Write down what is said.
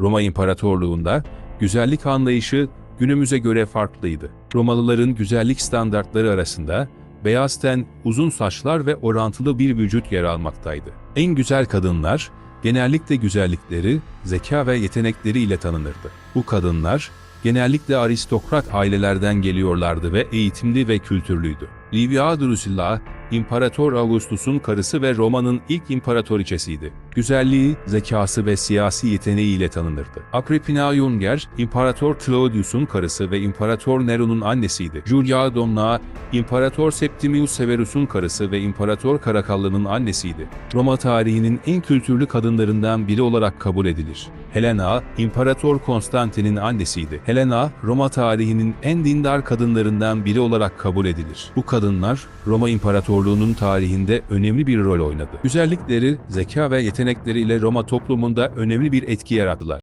Roma İmparatorluğu'nda güzellik anlayışı günümüze göre farklıydı. Romalıların güzellik standartları arasında beyaz ten, uzun saçlar ve orantılı bir vücut yer almaktaydı. En güzel kadınlar genellikle güzellikleri, zeka ve yetenekleri ile tanınırdı. Bu kadınlar genellikle aristokrat ailelerden geliyorlardı ve eğitimli ve kültürlüydü. Livia Drusilla, İmparator Augustus'un karısı ve Roma'nın ilk imparatoriçesiydi. Güzelliği, zekası ve siyasi yeteneğiyle tanınırdı. Agrippina Junger, İmparator Claudius'un karısı ve İmparator Nero'nun annesiydi. Julia Domna, İmparator Septimius Severus'un karısı ve İmparator Karakallı'nın annesiydi. Roma tarihinin en kültürlü kadınlarından biri olarak kabul edilir. Helena, İmparator Konstantin'in annesiydi. Helena, Roma tarihinin en dindar kadınlarından biri olarak kabul edilir. Bu kadınlar, Roma İmparatorluğu'nun tarihinde önemli bir rol oynadı. Güzellikleri, zeka ve yetenekleriyle Roma toplumunda önemli bir etki yarattılar.